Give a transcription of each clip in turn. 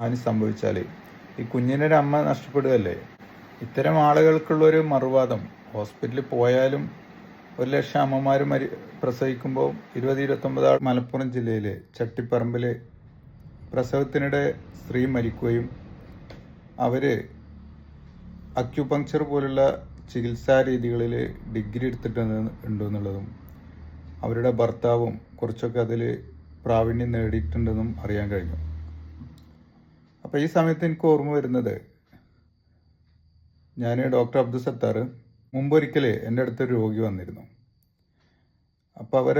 അവന് സംഭവിച്ചാൽ ഈ കുഞ്ഞിനൊരു അമ്മ നഷ്ടപ്പെടുകയല്ലേ? ഇത്തരം ആളുകൾക്കുള്ളൊരു മറുവാദം. ഹോസ്പിറ്റലിൽ പോയാലും ഒരു ലക്ഷം അമ്മമാർ മരി പ്രസവിക്കുമ്പോൾ ഇരുപത് ഇരുപത്തൊമ്പത് ആൾ മലപ്പുറം ജില്ലയിലെ ചട്ടിപ്പറമ്പിൽ പ്രസവത്തിനിടെ സ്ത്രീ മരിക്കുകയും അവർ അക്യുപങ്ക്ചർ പോലുള്ള ചികിത്സാ രീതികളിൽ ഡിഗ്രി എടുത്തിട്ടുണ്ട് എന്നുള്ളതും അവരുടെ ഭർത്താവും കുറച്ചൊക്കെ അതിൽ പ്രാവീണ്യം നേടിയിട്ടുണ്ടെന്നും അറിയാൻ കഴിഞ്ഞു. അപ്പോൾ ഈ സമയത്ത് എനിക്ക് ഓർമ്മ വരുന്നത് ഞാൻ ഡോക്ടർ അബ്ദുൽ സത്താർ മുമ്പൊരിക്കൽ എന്റെ അടുത്തൊരു രോഗി വന്നിരുന്നു. അപ്പോൾ അവർ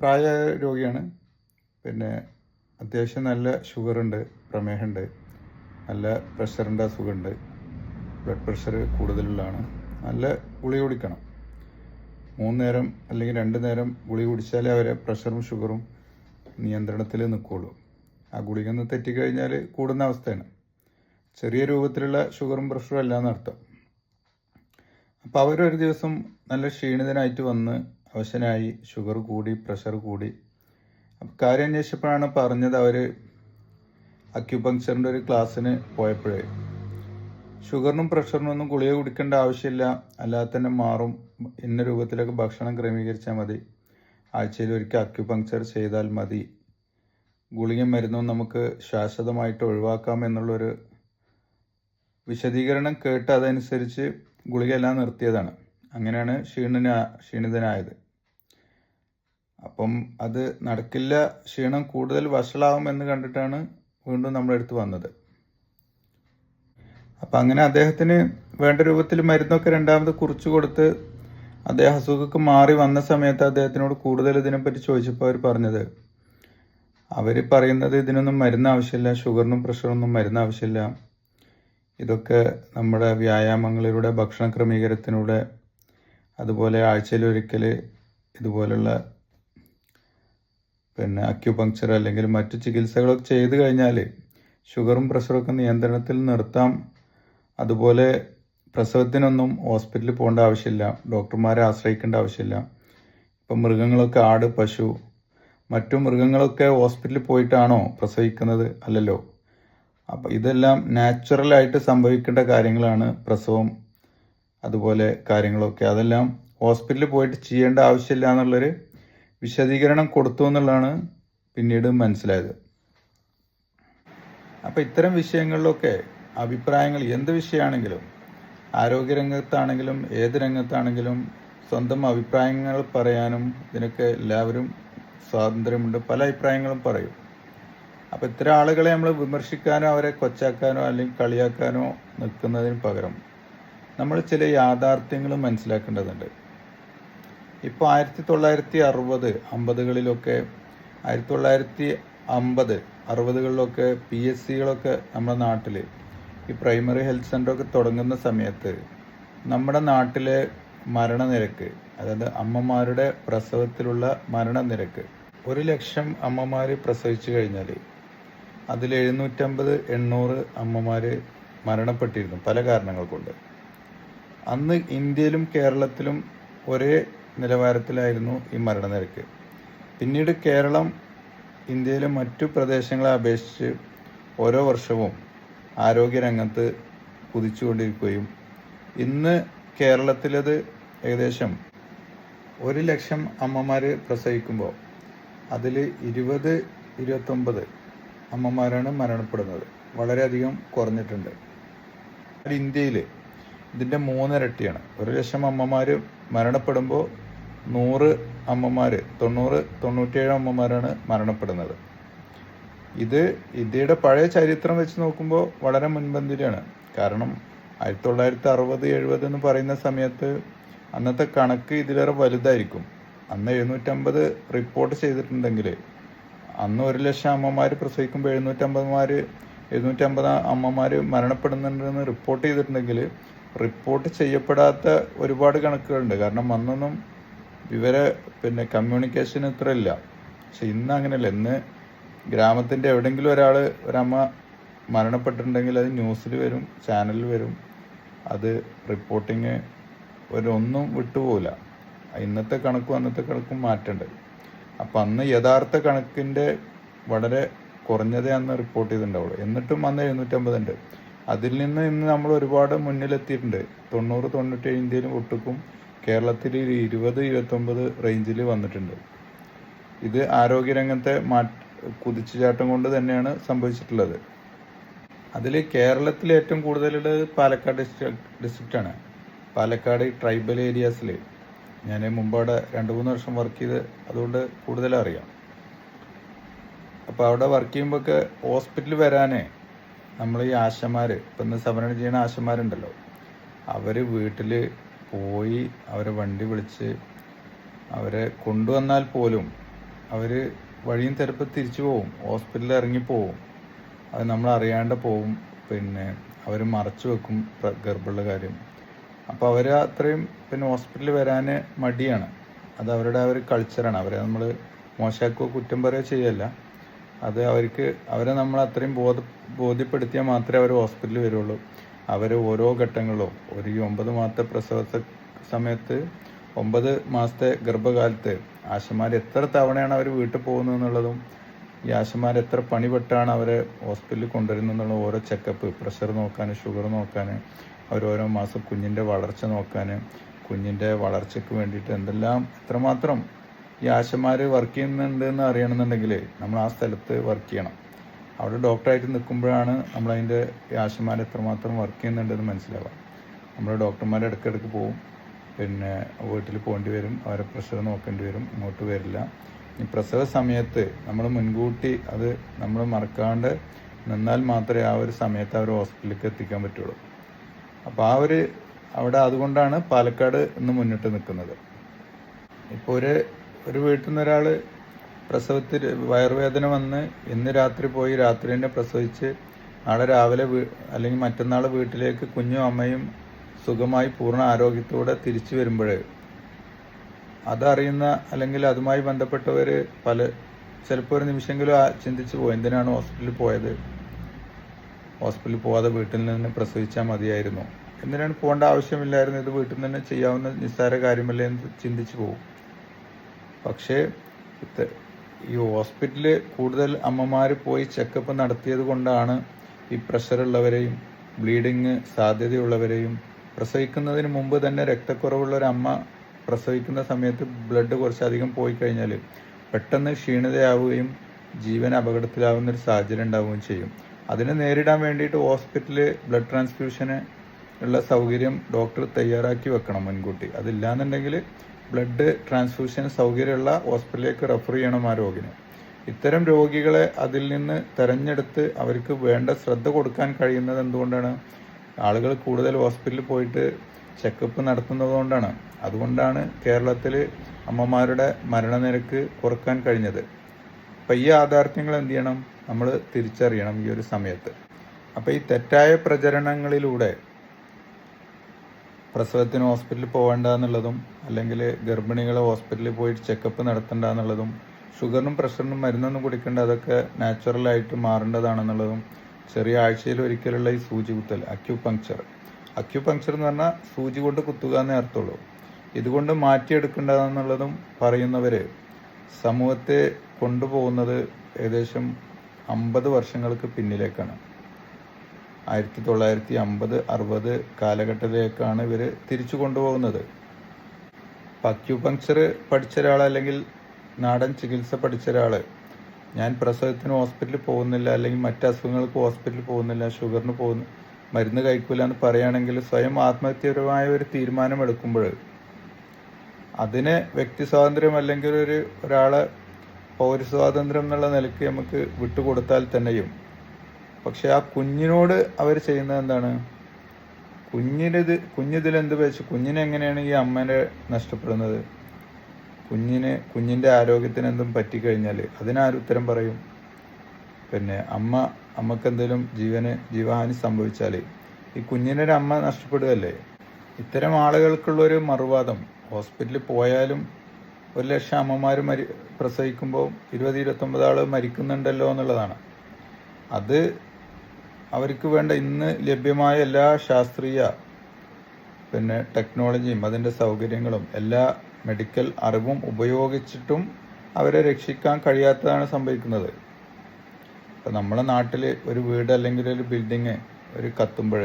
പ്രായ രോഗിയാണ്. പിന്നെ അത്യാവശ്യം നല്ല ഷുഗറുണ്ട് പ്രമേഹമുണ്ട് നല്ല പ്രഷറിന്റെ അസുഖമുണ്ട് ബ്ലഡ് പ്രഷർ കൂടുതലുള്ളതാണ്. നല്ല ഗുളി കുടിക്കണം. മൂന്ന് നേരം അല്ലെങ്കിൽ രണ്ട് നേരം ഗുളി കുടിച്ചാലേ അവരെ പ്രഷറും ഷുഗറും നിയന്ത്രണത്തിൽ നിൽക്കുകയുള്ളൂ ആ ഗുളിക ഒന്ന് തെറ്റിക്കഴിഞ്ഞാൽ കൂടുന്ന അവസ്ഥയാണ്. ചെറിയ രൂപത്തിലുള്ള ഷുഗറും പ്രഷറും അല്ല എന്നർത്ഥം. അപ്പോൾ അവരൊരു ദിവസം നല്ല ക്ഷീണിതനായിട്ട് വന്ന് അവശനായി ഷുഗർ കൂടി പ്രഷർ കൂടി. അപ്പം കാര്യം അന്വേഷിച്ചപ്പോഴാണ് പറഞ്ഞത് അവർ അക്യുപങ്ക്ചറിന്റെ ഒരു ക്ലാസ്സിന് പോയപ്പോഴേ ഷുഗറിനും പ്രഷറിനും ഒന്നും ഗുളിക കുടിക്കേണ്ട ആവശ്യമില്ല. അല്ലാതെ തന്നെ മാറും. ഇന്ന രൂപത്തിലൊക്കെ ഭക്ഷണം ക്രമീകരിച്ചാൽ മതി. ആഴ്ചയിൽ ഒരിക്കൽ അക്യുപങ്ക്ചർ ചെയ്താൽ മതി. ഗുളിക മരുന്നും നമുക്ക് ശാശ്വതമായിട്ട് ഒഴിവാക്കാം എന്നുള്ളൊരു വിശദീകരണം കേട്ട് അതനുസരിച്ച് ഗുളികയെല്ലാം നിർത്തിയതാണ്. അങ്ങനെയാണ് ക്ഷീണന ക്ഷീണിതനായത്. അപ്പം അത് നടക്കില്ല ക്ഷീണം കൂടുതൽ വഷളാവും എന്ന് കണ്ടിട്ടാണ് വീണ്ടും നമ്മളെടുത്ത് വന്നത്. അപ്പം അങ്ങനെ അദ്ദേഹത്തിന് വേണ്ട രൂപത്തിൽ മരുന്നൊക്കെ രണ്ടാമത് കുറിച്ച് കൊടുത്ത് അദ്ദേഹം അസുഖമൊക്കെ മാറി വന്ന സമയത്ത് അദ്ദേഹത്തിനോട് കൂടുതൽ ഇതിനെപ്പറ്റി ചോദിച്ചപ്പോൾ അവർ പറഞ്ഞത് അവർ പറയുന്നത് ഇതിനൊന്നും മരുന്ന് ആവശ്യമില്ല ഷുഗറിനും പ്രഷറൊന്നും മരുന്ന് ആവശ്യമില്ല. ഇതൊക്കെ നമ്മുടെ വ്യായാമങ്ങളിലൂടെ ഭക്ഷണ ക്രമീകരണത്തിലൂടെ അതുപോലെ ആഴ്ചയിൽ ഒരിക്കൽ ഇതുപോലുള്ള പിന്നെ അക്യുപങ്ക്ചർ അല്ലെങ്കിൽ മറ്റു ചികിത്സകളൊക്കെ ചെയ്ത് കഴിഞ്ഞാൽ ഷുഗറും പ്രഷറൊക്കെ നിയന്ത്രണത്തിൽ നിർത്താം. അതുപോലെ പ്രസവത്തിനൊന്നും ഹോസ്പിറ്റലിൽ പോകേണ്ട ആവശ്യമില്ല. ഡോക്ടർമാരെ ആശ്രയിക്കേണ്ട ആവശ്യമില്ല. ഇപ്പം മൃഗങ്ങളൊക്കെ ആട് പശു മറ്റു മൃഗങ്ങളൊക്കെ ഹോസ്പിറ്റലിൽ പോയിട്ടാണോ പ്രസവിക്കുന്നത്? അല്ലല്ലോ. അപ്പോൾ ഇതെല്ലാം നാച്ചുറലായിട്ട് സംഭവിക്കേണ്ട കാര്യങ്ങളാണ് പ്രസവം അതുപോലെ കാര്യങ്ങളൊക്കെ. അതെല്ലാം ഹോസ്പിറ്റലിൽ പോയിട്ട് ചെയ്യേണ്ട ആവശ്യമില്ല എന്നുള്ളൊരു വിശദീകരണം കൊടുത്തു എന്നുള്ളതാണ് പിന്നീട് മനസ്സിലായത്. അപ്പോൾ ഇത്തരം വിഷയങ്ങളിലൊക്കെ അഭിപ്രായങ്ങൾ എന്ത് വിഷയമാണെങ്കിലും ആരോഗ്യരംഗത്താണെങ്കിലും ഏത് രംഗത്താണെങ്കിലും സ്വന്തം അഭിപ്രായങ്ങൾ പറയാനും ഇതിനൊക്കെ എല്ലാവരും സ്വാതന്ത്ര്യമുണ്ട്. പല അഭിപ്രായങ്ങളും പറയും. അപ്പോൾ ഇത്തരം ആളുകളെ നമ്മൾ വിമർശിക്കാനോ അവരെ കൊച്ചാക്കാനോ അല്ലെങ്കിൽ കളിയാക്കാനോ നിൽക്കുന്നതിന് പകരം നമ്മൾ ചില യാഥാർത്ഥ്യങ്ങൾ മനസ്സിലാക്കേണ്ടതുണ്ട്. ഇപ്പോൾ ആയിരത്തി തൊള്ളായിരത്തി അറുപത് അമ്പതുകളിലൊക്കെ ആയിരത്തി തൊള്ളായിരത്തി അമ്പത് അറുപതുകളിലൊക്കെ പി എസ് സികളൊക്കെ നമ്മുടെ നാട്ടിൽ ഈ പ്രൈമറി ഹെൽത്ത് സെന്ററൊക്കെ തുടങ്ങുന്ന സമയത്ത് നമ്മുടെ നാട്ടിലെ മരണനിരക്ക് അതായത് അമ്മമാരുടെ പ്രസവത്തിലുള്ള മരണനിരക്ക്. ഒരു ലക്ഷം അമ്മമാർ പ്രസവിച്ചു കഴിഞ്ഞാൽ അതിൽ എഴുന്നൂറ്റമ്പത് എണ്ണൂറ് അമ്മമാർ മരണപ്പെട്ടിരുന്നു പല കാരണങ്ങൾ കൊണ്ട്. അന്ന് ഇന്ത്യയിലും കേരളത്തിലും ഒരേ നിലവാരത്തിലായിരുന്നു ഈ മരണനിരക്ക്. പിന്നീട് കേരളം ഇന്ത്യയിലെ മറ്റു പ്രദേശങ്ങളെ അപേക്ഷിച്ച് ഓരോ വർഷവും ആരോഗ്യരംഗത്ത് കുതിച്ചുകൊണ്ടിരിക്കുകയും ഇന്ന് കേരളത്തിലത് ഏകദേശം ഒരു ലക്ഷം അമ്മമാർ പ്രസവിക്കുമ്പോൾ അതിൽ ഇരുപത് ഇരുപത്തൊമ്പത് അമ്മമാരാണ് മരണപ്പെടുന്നത്. വളരെയധികം കുറഞ്ഞിട്ടുണ്ട്. ഇന്ത്യയിൽ ഇതിന്റെ മൂന്നിരട്ടിയാണ്. ഒരു ലക്ഷം അമ്മമാർ മരണപ്പെടുമ്പോൾ നൂറ് അമ്മമാർ തൊണ്ണൂറ് തൊണ്ണൂറ്റേഴ് അമ്മമാരാണ് മരണപ്പെടുന്നത്. ഇത് ഇന്ത്യയുടെ പഴയ ചരിത്രം വെച്ച് നോക്കുമ്പോൾ വളരെ മുൻപന്തിരിയാണ് കാരണം ആയിരത്തി തൊള്ളായിരത്തി അറുപത് എഴുപത് എന്ന് പറയുന്ന സമയത്ത് അന്നത്തെ കണക്ക് ഇതിലേറെ വലുതായിരിക്കും. അന്ന് എഴുന്നൂറ്റമ്പത് റിപ്പോർട്ട് ചെയ്തിട്ടുണ്ടെങ്കിൽ അന്ന് ഒരു ലക്ഷം അമ്മമാർ പ്രസവിക്കുമ്പോൾ എഴുന്നൂറ്റമ്പതുമാർ എഴുന്നൂറ്റമ്പത് അമ്മമാർ മരണപ്പെടുന്നുണ്ടെന്ന് റിപ്പോർട്ട് ചെയ്തിട്ടുണ്ടെങ്കിൽ റിപ്പോർട്ട് ചെയ്യപ്പെടാത്ത ഒരുപാട് കണക്കുകളുണ്ട്. കാരണം അന്നൊന്നും വിവര പിന്നെ കമ്മ്യൂണിക്കേഷൻ ഇത്ര ഇല്ല പക്ഷെ ഇന്ന് അങ്ങനെയല്ല. ഇന്ന് ഗ്രാമത്തിന്റെ എവിടെയെങ്കിലും ഒരാൾ ഒരമ്മ മരണപ്പെട്ടിട്ടുണ്ടെങ്കിൽ അത് ന്യൂസിൽ വരും ചാനലിൽ വരും. അത് റിപ്പോർട്ടിങ് ഒരു ഒന്നും വിട്ടുപോകില്ല ഇന്നത്തെ കണക്കും അന്നത്തെ കണക്കും മാറ്റേണ്ടത് അപ്പം അന്ന് യഥാർത്ഥ കണക്കിന്റെ വളരെ കുറഞ്ഞതേ അന്ന് റിപ്പോർട്ട് ചെയ്തിട്ടുണ്ടാവുള്ളൂ. എന്നിട്ടും അന്ന് എഴുന്നൂറ്റമ്പതുണ്ട്. അതിൽ നിന്ന് ഇന്ന് നമ്മൾ ഒരുപാട് മുന്നിലെത്തിയിട്ടുണ്ട്. തൊണ്ണൂറ് തൊണ്ണൂറ്റേഴ് ഇന്ത്യയിലും ഒട്ടുക്കും കേരളത്തിൽ ഒരു ഇരുപത് ഇരുപത്തൊമ്പത് റേഞ്ചിൽ വന്നിട്ടുണ്ട്. ഇത് ആരോഗ്യരംഗത്തെ മാറ്റ കുതിച്ചുചാട്ടം കൊണ്ട് തന്നെയാണ് സംഭവിച്ചിട്ടുള്ളത്. അതിൽ കേരളത്തിൽ ഏറ്റവും കൂടുതലുള്ളത് പാലക്കാട് ഡിസ്ട്രിക്റ്റാണ് പാലക്കാട് ട്രൈബൽ ഏരിയാസിൽ ഞാൻ മുമ്പവിടെ രണ്ട് മൂന്ന് വർഷം വർക്ക് ചെയ്ത് അതുകൊണ്ട് കൂടുതൽ അറിയാം. അപ്പോൾ അവിടെ വർക്ക് ചെയ്യുമ്പോഴൊക്കെ ഹോസ്പിറ്റലിൽ വരാനേ നമ്മൾ ഈ ആശമാർ ഇപ്പം ഇന്ന് സമരം ചെയ്യുന്ന ആശമാരുണ്ടല്ലോ. അവർ വീട്ടിൽ പോയി അവരെ വണ്ടി വിളിച്ച് അവരെ കൊണ്ടുവന്നാൽ പോലും അവർ വഴിയും തിരപ്പ് തിരിച്ചു പോവും ഹോസ്പിറ്റലിൽ ഇറങ്ങിപ്പോവും അത് നമ്മൾ അറിയാണ്ട് പോവും. പിന്നെ അവർ മറച്ചു വെക്കും ഗർഭമുള്ള കാര്യം. അപ്പോൾ അവർ അത്രയും പിന്നെ ഹോസ്പിറ്റലിൽ വരാൻ മടിയാണ്. അത് അവരുടെ ആ ഒരു കൾച്ചറാണ്. അവരെ നമ്മൾ മോശമാക്കുകയോ കുറ്റം പറയുകയോ ചെയ്യല്ല. അത് അവർക്ക് അവരെ നമ്മൾ അത്രയും ബോധ ബോധ്യപ്പെടുത്തിയാൽ മാത്രമേ അവർ ഹോസ്പിറ്റലിൽ വരുള്ളൂ. അവർ ഓരോ ഘട്ടങ്ങളിലും ഒരു ഒമ്പത് മാസത്തെ പ്രസവ സമയത്ത് ഒമ്പത് മാസത്തെ ഗർഭകാലത്ത് ആശമാർ എത്ര തവണയാണ് അവർ വീട്ടിൽ പോകുന്നത് എന്നുള്ളതും ഈ ആശമാർ എത്ര പണിപെട്ടാണ് അവരെ ഹോസ്പിറ്റലിൽ കൊണ്ടുവരുന്നത് എന്നുള്ള ഓരോ ചെക്കപ്പ് പ്രഷർ നോക്കാൻ ഷുഗർ നോക്കാൻ അവർ ഓരോ മാസം കുഞ്ഞിന്റെ വളർച്ച നോക്കാൻ കുഞ്ഞിന്റെ വളർച്ചയ്ക്ക് വേണ്ടിയിട്ട് എന്തെല്ലാം എത്രമാത്രം ഈ ആശമാർ വർക്ക് ചെയ്യുന്നുണ്ട് എന്ന് അറിയണമെന്നുണ്ടെങ്കിൽ നമ്മൾ ആ സ്ഥലത്ത് വർക്ക് ചെയ്യണം. അവിടെ ഡോക്ടറായിട്ട് നിൽക്കുമ്പോഴാണ് നമ്മളതിന്റെ ഈ ആശമാർ എത്രമാത്രം വർക്ക് ചെയ്യുന്നുണ്ടെന്ന് മനസ്സിലാവുക. നമ്മൾ ഡോക്ടർമാർ ഇടയ്ക്കിടയ്ക്ക് പോവും. പിന്നെ വീട്ടിൽ പോകേണ്ടി വരും. അവരെ പ്രഷർ നോക്കേണ്ടി വരും. ഇങ്ങോട്ട് വരില്ല. ഈ പ്രസവ സമയത്ത് നമ്മൾ മുൻകൂട്ടി അത് നമ്മൾ മറക്കാണ്ട് നിന്നാൽ മാത്രമേ ആ ഒരു സമയത്ത് അവർ ഹോസ്പിറ്റലിലേക്ക് എത്തിക്കാൻ പറ്റുള്ളൂ. അപ്പോൾ ആ ഒരു അവിടെ അതുകൊണ്ടാണ് പാലക്കാട് ഇന്ന് മുന്നിട്ട് നിൽക്കുന്നത്. ഇപ്പോൾ ഒരു ഒരു വീട്ടിൽ നിന്ന് ഒരാൾ പ്രസവത്തിൽ വയറുവേദന വന്ന് ഇന്ന് രാത്രി പോയി രാത്രി തന്നെ പ്രസവിച്ച് നാളെ രാവിലെ അല്ലെങ്കിൽ മറ്റന്നാൾ വീട്ടിലേക്ക് കുഞ്ഞും അമ്മയും സുഖമായി പൂർണ ആരോഗ്യത്തോടെ തിരിച്ചു വരുമ്പോൾ അതറിയുന്ന അല്ലെങ്കിൽ അതുമായി ബന്ധപ്പെട്ടവർ പല ചിലപ്പോൾ ഒരു നിമിഷമെങ്കിലും ചിന്തിച്ച് പോകും എന്തിനാണ് ഹോസ്പിറ്റലിൽ പോയത്? ഹോസ്പിറ്റലിൽ പോവാതെ വീട്ടിൽ നിന്ന് പ്രസവിച്ചാൽ മതിയായിരുന്നു. എന്തിനാണ് പോകേണ്ട ആവശ്യമില്ലായിരുന്നു? ഇത് വീട്ടിൽ നിന്ന് തന്നെ ചെയ്യാവുന്ന നിസ്സാര കാര്യമല്ലേ എന്ന് ചിന്തിച്ചു പോകും. പക്ഷേ ഈ ഹോസ്പിറ്റലിൽ കൂടുതൽ അമ്മമാർ പോയി ചെക്കപ്പ് നടത്തിയത് കൊണ്ടാണ് ഈ പ്രഷറുള്ളവരെയും ബ്ലീഡിങ് സാധ്യതയുള്ളവരെയും പ്രസവിക്കുന്നതിന് മുമ്പ് തന്നെ രക്തക്കുറവുള്ള ഒരു അമ്മ പ്രസവിക്കുന്ന സമയത്ത് ബ്ലഡ് കുറച്ചധികം പോയി കഴിഞ്ഞാൽ പെട്ടെന്ന് ക്ഷീണിതയാവുകയും ജീവൻ അപകടത്തിലാവുന്ന ഒരു സാഹചര്യം ഉണ്ടാവുകയും ചെയ്യും. അതിനെ നേരിടാൻ വേണ്ടിയിട്ട് ഹോസ്പിറ്റലിൽ ബ്ലഡ് ട്രാൻസ്ഫ്യൂഷന് ഉള്ള സൗകര്യം ഡോക്ടർ തയ്യാറാക്കി വെക്കണം മുൻകൂട്ടി. അതില്ലാന്നുണ്ടെങ്കിൽ ബ്ലഡ് ട്രാൻസ്ഫ്യൂഷൻ സൗകര്യമുള്ള ഹോസ്പിറ്റലിലേക്ക് റെഫർ ചെയ്യണം ആ രോഗിനെ. ഇത്തരം രോഗികളെ അതിൽ നിന്ന് തെരഞ്ഞെടുത്ത് അവർക്ക് വേണ്ട ശ്രദ്ധ കൊടുക്കാൻ കഴിയുന്നത് എന്തുകൊണ്ടാണ്? ആളുകൾ കൂടുതൽ ഹോസ്പിറ്റലിൽ പോയിട്ട് ചെക്കപ്പ് നടത്തുന്നത് കൊണ്ടാണ്. അതുകൊണ്ടാണ് കേരളത്തിൽ അമ്മമാരുടെ മരണനിരക്ക് കുറയ്ക്കാൻ കഴിഞ്ഞത്. അപ്പം ഈ യാഥാർത്ഥ്യങ്ങൾ എന്ത് ചെയ്യണം? നമ്മൾ തിരിച്ചറിയണം ഈ ഒരു സമയത്ത്. അപ്പോൾ ഈ തെറ്റായ പ്രചരണങ്ങളിലൂടെ പ്രസവത്തിന് ഹോസ്പിറ്റലിൽ പോകേണ്ട എന്നുള്ളതും അല്ലെങ്കിൽ ഗർഭിണികളെ ഹോസ്പിറ്റലിൽ പോയിട്ട് ചെക്കപ്പ് നടത്തേണ്ട എന്നുള്ളതും ഷുഗറിനും പ്രഷറിനും മരുന്നൊന്നും കുടിക്കേണ്ട അതൊക്കെ നാച്ചുറലായിട്ട് മാറേണ്ടതാണെന്നുള്ളതും ചെറിയ ആഴ്ചയിൽ ഒരിക്കലുള്ള ഈ സൂചി കുത്തൽ അക്യുപങ്ക്ചർ. അക്യുപങ്ക്ചർ എന്ന് പറഞ്ഞാൽ സൂചി കൊണ്ട് കുത്തുക എന്നേ അർത്ഥമുള്ളൂ. ഇതുകൊണ്ട് മാറ്റിയെടുക്കേണ്ടതെന്നുള്ളതും പറയുന്നവർ സമൂഹത്തെ കൊണ്ടുപോകുന്നത് ഏകദേശം അമ്പത് വർഷങ്ങൾക്ക് പിന്നിലേക്കാണ്. ആയിരത്തി തൊള്ളായിരത്തി അമ്പത് അറുപത് കാലഘട്ടത്തിലേക്കാണ് ഇവർ തിരിച്ചു കൊണ്ടുപോകുന്നത്. പക്യുപങ്ക്ചർ പഠിച്ച ഒരാൾ അല്ലെങ്കിൽ നാടൻ ചികിത്സ പഠിച്ച ഒരാൾ ഞാൻ പ്രസവത്തിന് ഹോസ്പിറ്റലിൽ പോകുന്നില്ല അല്ലെങ്കിൽ മറ്റ് അസുഖങ്ങൾക്ക് ഹോസ്പിറ്റലിൽ പോകുന്നില്ല ഷുഗറിന് പോകുന്നു മരുന്ന് കഴിക്കില്ല എന്ന് പറയുകയാണെങ്കിൽ സ്വയം ആത്മഹത്യപരമായ ഒരു തീരുമാനം എടുക്കുമ്പോൾ അതിന് വ്യക്തി സ്വാതന്ത്ര്യം അല്ലെങ്കിൽ ഒരു ഒരാളെ പൗരസ്വാതന്ത്ര്യം എന്നുള്ള നിലയ്ക്ക് നമുക്ക് വിട്ടുകൊടുത്താൽ തന്നെയും. പക്ഷെ ആ കുഞ്ഞിനോട് അവർ ചെയ്യുന്നത് എന്താണ്? കുഞ്ഞിനിത് കുഞ്ഞിതിൽ എന്ത് വെച്ച് കുഞ്ഞിനെ എങ്ങനെയാണ് ഈ അമ്മേനെ നഷ്ടപ്പെടുന്നത്? കുഞ്ഞിന് കുഞ്ഞിന്റെ ആരോഗ്യത്തിന് എന്തും പറ്റിക്കഴിഞ്ഞാൽ അതിനാരും ഉത്തരം പറയും? പിന്നെ അമ്മ അമ്മയ്ക്ക് എന്തെങ്കിലും ജീവന് ജീവഹാനി സംഭവിച്ചാൽ ഈ കുഞ്ഞിനൊരു അമ്മ നഷ്ടപ്പെടുകയല്ലേ? ഇത്തരം ആളുകൾക്കുള്ളൊരു മറുവാദം. ഹോസ്പിറ്റലിൽ പോയാലും ഒരു ലക്ഷം അമ്മമാർ മരി പ്രസവിക്കുമ്പോൾ ഇരുപത് ഇരുപത്തൊമ്പത് ആൾ മരിക്കുന്നുണ്ടല്ലോ എന്നുള്ളതാണ്. അത് അവർക്ക് വേണ്ട ഇന്ന് ലഭ്യമായ എല്ലാ ശാസ്ത്രീയ പിന്നെ ടെക്നോളജിയും അതിന്റെ സൗകര്യങ്ങളും എല്ലാ മെഡിക്കൽ അറിവും ഉപയോഗിച്ചിട്ടും അവരെ രക്ഷിക്കാൻ കഴിയാത്തതാണ് സംഭവിക്കുന്നത്. ഇപ്പം നമ്മളെ നാട്ടിൽ ഒരു വീട് അല്ലെങ്കിൽ ഒരു ബിൽഡിങ് ഒരു കത്തുമ്പോൾ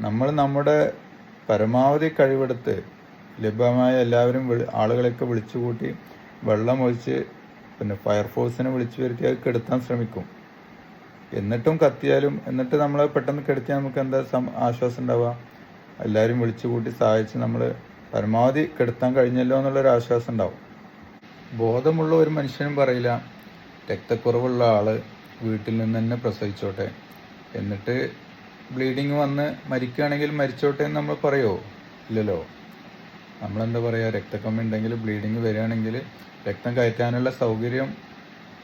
നമ്മൾ നമ്മുടെ പരമാവധി കഴിവെടുത്ത് ലഭ്യമായ എല്ലാവരും ആളുകളെയൊക്കെ വിളിച്ചു കൂട്ടി വെള്ളം ഒഴിച്ച് പിന്നെ ഫയർഫോഴ്സിനെ വിളിച്ചു വരുത്തി അത് കെടുത്താൻ ശ്രമിക്കും. എന്നിട്ടും കത്തിയാലും എന്നിട്ട് നമ്മൾ പെട്ടെന്ന് കെടുത്തിയാൽ നമുക്ക് എന്താ ആശ്വാസം ഉണ്ടാവുക? എല്ലാവരും വിളിച്ചു കൂട്ടി സഹായിച്ച് നമ്മൾ പരമാവധി കെടുത്താൻ കഴിഞ്ഞല്ലോ എന്നുള്ളൊരു ആശ്വാസം ഉണ്ടാവും. ബോധമുള്ള ഒരു മനുഷ്യനും പറയില്ല. രക്തക്കുറവുള്ള ആൾ വീട്ടിൽ നിന്ന് തന്നെ പ്രസവിച്ചോട്ടെ. എന്നിട്ട് ബ്ലീഡിങ് വന്ന് മരിക്കുകയാണെങ്കിൽ മരിച്ചോട്ടെ എന്ന് നമ്മൾ പറയുമോ ഇല്ലല്ലോ. നമ്മളെന്താ പറയുക രക്തക്കമ്മി ഉണ്ടെങ്കിൽ ബ്ലീഡിങ് വരികയാണെങ്കിൽ രക്തം കയറ്റാനുള്ള സൗകര്യം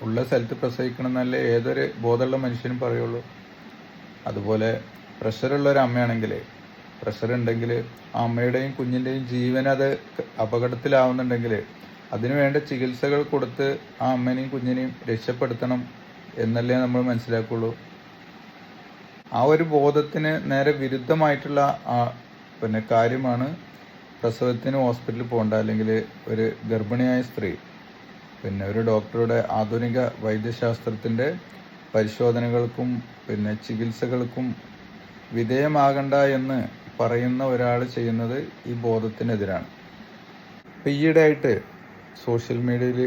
ഉള്ള സ്ഥലത്ത് പ്രസവിക്കണം എന്നല്ലേ ഏതൊരു ബോധമുള്ള മനുഷ്യനും പറയുള്ളൂ. അതുപോലെ പ്രഷറുള്ള ഒരു അമ്മയാണെങ്കിൽ പ്രഷർ ഉണ്ടെങ്കിൽ ആ അമ്മയുടെയും കുഞ്ഞിന്റെയും ജീവൻ അത് അപകടത്തിലാവുന്നുണ്ടെങ്കിൽ അതിനുവേണ്ട ചികിത്സകൾ കൊടുത്ത് ആ അമ്മനെയും കുഞ്ഞിനെയും രക്ഷപ്പെടുത്തണം എന്നല്ലേ നമ്മൾ മനസ്സിലാക്കുള്ളൂ. ആ ഒരു ബോധത്തിന് നേരെ വിരുദ്ധമായിട്ടുള്ള പിന്നെ കാര്യമാണ് പ്രസവത്തിന് ഹോസ്പിറ്റലിൽ പോകേണ്ട അല്ലെങ്കിൽ ഒരു ഗർഭിണിയായ സ്ത്രീ പിന്നെ ഒരു ഡോക്ടറുടെ ആധുനിക വൈദ്യശാസ്ത്രത്തിന്റെ പരിശോധനകൾക്കും പിന്നെ ചികിത്സകൾക്കും വിധേയമാകണ്ട എന്ന് പറയുന്ന ഒരാൾ ചെയ്യുന്നത് ഈ ബോധത്തിനെതിരാണ്. ഇപ്പം ഈയിടെയായിട്ട് സോഷ്യൽ മീഡിയയിൽ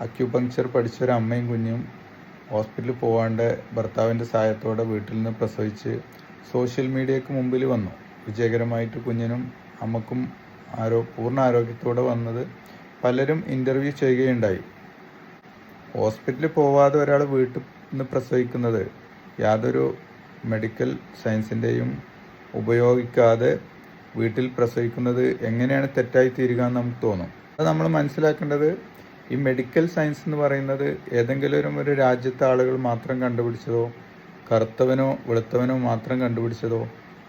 അക്യുപങ്ചർ പഠിച്ച ഒരു അമ്മയും കുഞ്ഞും ഹോസ്പിറ്റലിൽ പോകാണ്ട് ഭർത്താവിന്റെ സഹായത്തോടെ വീട്ടിൽ നിന്ന് പ്രസവിച്ച് സോഷ്യൽ മീഡിയക്ക് മുമ്പിൽ വന്നു. വിജയകരമായിട്ട് കുഞ്ഞിനും അമ്മക്കും ആരോ പൂർണ ആരോഗ്യത്തോടെ വന്നത് പലരും ഇന്റർവ്യൂ ചെയ്യുകയുണ്ടായി. ഹോസ്പിറ്റലിൽ പോവാതെ ഒരാൾ വീട്ടിൽ നിന്ന് പ്രസവിക്കുന്നത് യാതൊരു മെഡിക്കൽ സയൻസിന്റെയും ഉപയോഗിക്കാതെ വീട്ടിൽ പ്രസവിക്കുന്നത് എങ്ങനെയാണ് തെറ്റായി തീരുക എന്ന് നമുക്ക് തോന്നും. അത് നമ്മൾ മനസ്സിലാക്കേണ്ടത് ഈ മെഡിക്കൽ സയൻസ് എന്ന് പറയുന്നത് ഏതെങ്കിലും ഒരു രാജ്യത്തെ ആളുകൾ മാത്രം കണ്ടുപിടിച്ചതോ കറുത്തവനോ വെളുത്തവനോ മാത്രം കണ്ടുപിടിച്ചതോ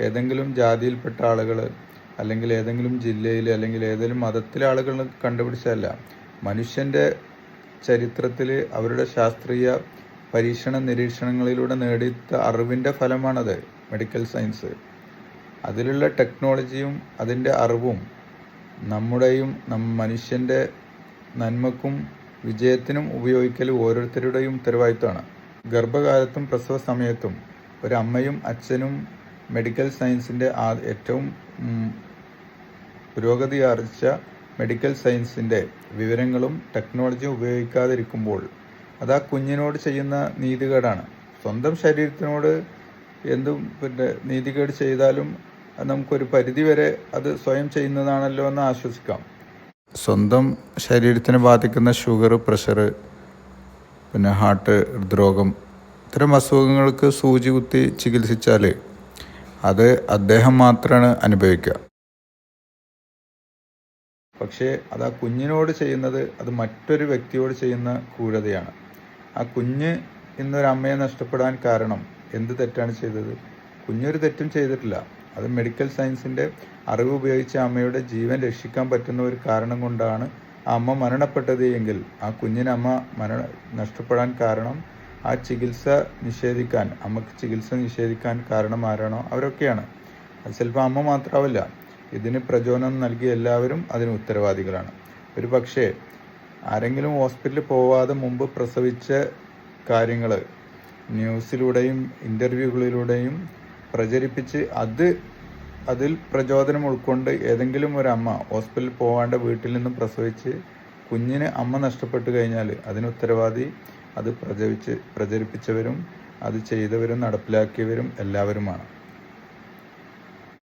ഏതെങ്കിലും ജാതിയിൽപ്പെട്ട ആളുകൾ അല്ലെങ്കിൽ ഏതെങ്കിലും ജില്ലയിൽ അല്ലെങ്കിൽ ഏതെങ്കിലും മതത്തിലെ ആളുകൾ കണ്ടുപിടിച്ചതല്ല. മനുഷ്യന്റെ ചരിത്രത്തിൽ അവരുടെ ശാസ്ത്രീയ പരീക്ഷണ നിരീക്ഷണങ്ങളിലൂടെ നേടിയ അറിവിന്റെ ഫലമാണത് മെഡിക്കൽ സയൻസ് അതിലുള്ള ടെക്നോളജിയും അതിന്റെ അറിവും നമ്മുടെയും നം മനുഷ്യന്റെ നന്മക്കും വിജയത്തിനും ഉപയോഗിക്കൽ ഓരോരുത്തരുടെയും ഉത്തരവാദിത്തമാണ് ഗർഭകാലത്തും പ്രസവ സമയത്തും ഒരു അമ്മയും അച്ഛനും മെഡിക്കൽ സയൻസിന്റെ ഏറ്റവും പുരോഗതി ആർജിച്ച മെഡിക്കൽ സയൻസിന്റെ വിവരങ്ങളും ടെക്നോളജിയും ഉപയോഗിക്കാതിരിക്കുമ്പോൾ അത് ആ കുഞ്ഞിനോട് ചെയ്യുന്ന നീതികേടാണ്. സ്വന്തം ശരീരത്തിനോട് എന്തും പിന്നെ നീതികേട് ചെയ്താലും നമുക്കൊരു പരിധിവരെ അത് സ്വയം ചെയ്യുന്നതാണല്ലോ എന്ന് ആശ്വസിക്കാം. സ്വന്തം ശരീരത്തിന് ബാധിക്കുന്ന ഷുഗർ പ്രഷർ പിന്നെ ഹാർട്ട് ഹൃദ്രോഗം ഇത്തരം അസുഖങ്ങൾക്ക് സൂചി കുത്തി ചികിത്സിച്ചാൽ അത് അദ്ദേഹം മാത്രമാണ് അനുഭവിക്കുക. പക്ഷേ അത് ആ കുഞ്ഞിനോട് ചെയ്യുന്നത് അത് മറ്റൊരു വ്യക്തിയോട് ചെയ്യുന്ന ക്രൂരതയാണ്. ആ കുഞ്ഞ് ഇന്നൊരു അമ്മയെ നഷ്ടപ്പെടാൻ കാരണം എന്ത് തെറ്റാണ് ചെയ്തത്? കുഞ്ഞൊരു തെറ്റും ചെയ്തിട്ടില്ല. അത് മെഡിക്കൽ സയൻസിന്റെ അറിവ് ഉപയോഗിച്ച് അമ്മയുടെ ജീവൻ രക്ഷിക്കാൻ പറ്റുന്ന ഒരു കാരണം കൊണ്ടാണ് ആ അമ്മ മരണപ്പെട്ടത് എങ്കിൽ ആ കുഞ്ഞിന് അമ്മ മരണ നഷ്ടപ്പെടാൻ കാരണം ആ ചികിത്സ നിഷേധിക്കാൻ അമ്മയ്ക്ക് ചികിത്സ നിഷേധിക്കാൻ കാരണം ആരാണോ അവരൊക്കെയാണ്. അത് ചിലപ്പോൾ അമ്മ മാത്രമാവില്ല ഇതിന് പ്രചോദനം നൽകിയ എല്ലാവരും അതിന് ഉത്തരവാദികളാണ്. ഒരു പക്ഷേ ആരെങ്കിലും ഹോസ്പിറ്റലിൽ പോവാതെ മുമ്പ് പ്രസവിച്ച കാര്യങ്ങൾ ന്യൂസിലൂടെയും ഇന്റർവ്യൂകളിലൂടെയും പ്രചരിപ്പിച്ച് അത് അതിൽ പ്രചോദനം ഉൾക്കൊണ്ട് ഏതെങ്കിലും ഒരു അമ്മ ഹോസ്പിറ്റലിൽ പോകാണ്ട് വീട്ടിൽ നിന്നും പ്രസവിച്ച് കുഞ്ഞിന് അമ്മ നഷ്ടപ്പെട്ടു കഴിഞ്ഞാൽ അതിന് ഉത്തരവാദി. അത് പ്രചരിച്ച് പ്രചരിപ്പിച്ചവരും അത് ചെയ്തവരും നടപ്പിലാക്കിയവരും എല്ലാവരുമാണ്.